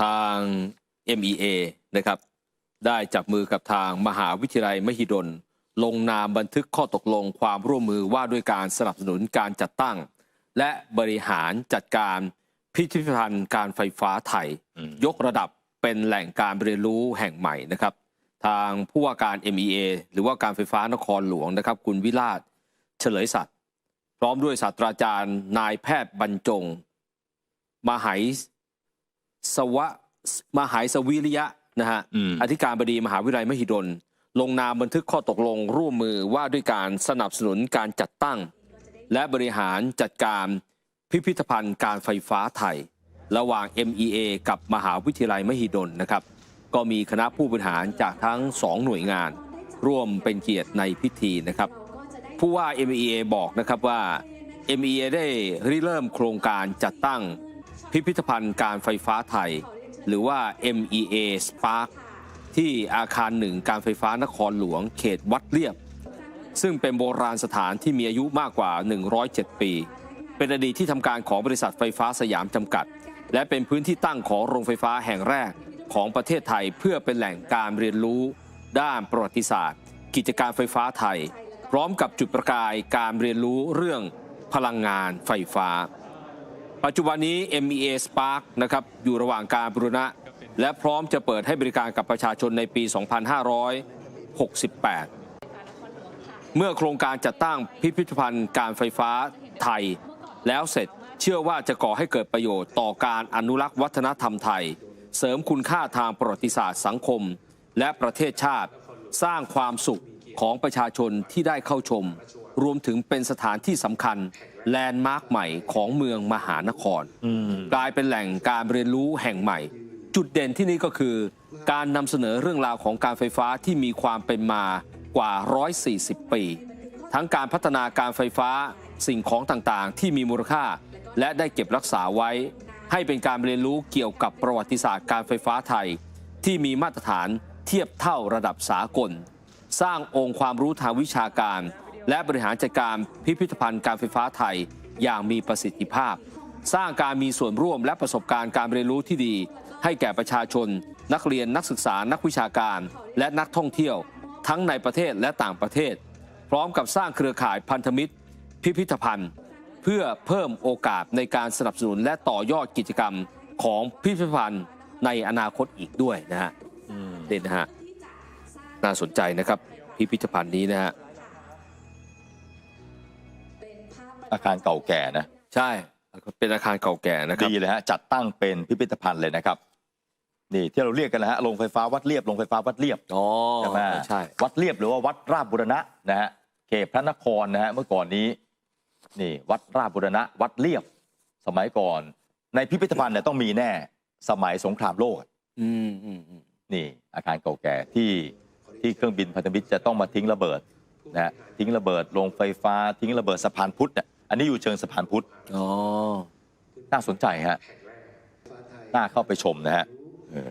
ทาง MEA นะครับได้จับมือกับทางมหาวิทยาลัยมหิดล ลงนามบันทึกข้อตกลงความร่วมมือว่าด้วยการสนับสนุนการจัดตั้ง และบริหารจัดการพิพิธภัณฑ์การไฟฟ้าไทยอืมยกระดับเป็นแหล่งการเรียนรู้แห่งใหม่นะครับ ทางผู้ว่าการ MEA หรือว่าการไฟฟ้านครหลวงนะครับ คุณวิราชเฉลยสัตย์พร้อมด้วยศาสตราจารย์ นายแพทย์บรรจง มหาย สวะมหายสวิริยะนะฮะอืมอธิการบดีมหาวิทยาลัยมหิดล ลงนามบันทึกข้อตกลงร่วมมือว่าด้วยการสนับสนุนการจัดตั้ง และบริหารจัดการพิพิธภัณฑ์การไฟฟ้าไทย ระหว่าง MEA กับมหาวิทยาลัยมหิดลนะครับ ก็มีคณะผู้บริหารจากทั้งสองหน่วยงาน ร่วมเป็นเกียรติในพิธีนะครับ ผู้ว่า MEA บอกนะครับว่า MEA ได้ริเริ่มโครงการจัดตั้ง พิพิธภัณฑ์การไฟฟ้าไทย หรือว่า MEA Spark ที่อาคารหนึ่งการไฟฟ้านครหลวงเขตวัดเรียบ ซึ่งเป็นโบราณสถานที่มีอายุมากกว่า 107 ปี เป็นอดีตที่ทำการของบริษัทไฟฟ้าสยามจำกัด และเป็นพื้นที่ตั้งของโรงไฟฟ้าแห่งแรกของประเทศไทยเพื่อเป็นแหล่งการเรียนรู้ ด้านประวัติศาสตร์ กิจการไฟฟ้าไทย พร้อมกับจุดประกายการเรียนรู้เรื่องพลังงานไฟฟ้า ปัจจุบันนี้ MEA Spark นะครับอยู่ระหว่างการบูรณะ และพร้อมจะเปิดให้บริการกับประชาชนในปี 2568 เมื่อโครงการจัดตั้งพิพิธภัณฑ์การไฟฟ้าไทย แล้วเสร็จเชื่อว่าจะก่อให้เกิดประโยชน์ต่อการอนุรักษ์วัฒนธรรมไทย เสริมคุณค่าทางประวัติศาสตร์สังคม และประเทศชาติ สร้างความสุขของประชาชนที่ได้เข้าชม รวมถึงเป็นสถานที่สำคัญแลนด์มาร์คใหม่ของเมืองมหานครอืมกลายเป็นแหล่งการเรียนรู้แห่งใหม่ จุดเด่นที่นี่ก็คือ การนำเสนอเรื่องราวของการไฟฟ้าที่มีความเป็นมากว่า 140 ปี ทั้งการพัฒนาการไฟฟ้าสิ่งของต่างๆ ที่มีมูลค่า และได้เก็บรักษาไว้ ให้เป็นการเรียนรู้เกี่ยวกับประวัติศาสตร์การไฟฟ้าไทย ที่มีมาตรฐานเทียบเท่าระดับสากล สร้างองค์ความรู้ทางวิชาการ และบริหารจัดการพิพิธภัณฑ์การไฟฟ้าไทยอย่างมีประสิทธิภาพ สร้างการมีส่วนร่วมและประสบการณ์การเรียนรู้ที่ดี ให้แก่ประชาชน นักเรียนนักศึกษานักวิชาการ และนักท่องเที่ยว ทั้งในประเทศและต่างประเทศ พร้อมกับสร้างเครือข่ายพันธมิตร พิพิธภัณฑ์ เพื่อเพิ่มโอกาสในการสนับสนุนและต่อยอดกิจกรรมของพิพิธภัณฑ์ในอนาคตอีกด้วยนะฮะอืมนี่นะฮะน่าสนใจนะครับพิพิธภัณฑ์นี้นะฮะ อาคารเก่าแก่นะ ใช่ เป็นอาคารเก่าแก่นะครับดีเลยฮะจัดตั้งเป็นพิพิธภัณฑ์เลยนะครับ นี่ที่เราเรียกกันนะฮะโรงไฟฟ้าวัดเรียบโรงไฟฟ้าวัดเรียบอ๋อใช่ไหมใช่วัดเรียบหรือว่าวัดราชบุรณะนะฮะเขตพระนครนะฮะเมื่อก่อนนี้ นี่ วัดราชบุรณะ วัดเรียบ สมัยก่อน ในพิพิธภัณฑ์เนี่ยต้องมีแน่ สมัยสงครามโลกอืมอืมอืมนี่อาคารเก่าแก่ที่ที่เครื่องบินพันธมิตรจะต้องมาทิ้งระเบิด นะฮะทิ้งระเบิดโรงไฟฟ้า ทิ้งระเบิดสะพานพุทธเนี่ยอันนี้อยู่เชิงสะพานพุทธอ๋อน่าสนใจฮะน่าเข้าไปชมนะฮะเออ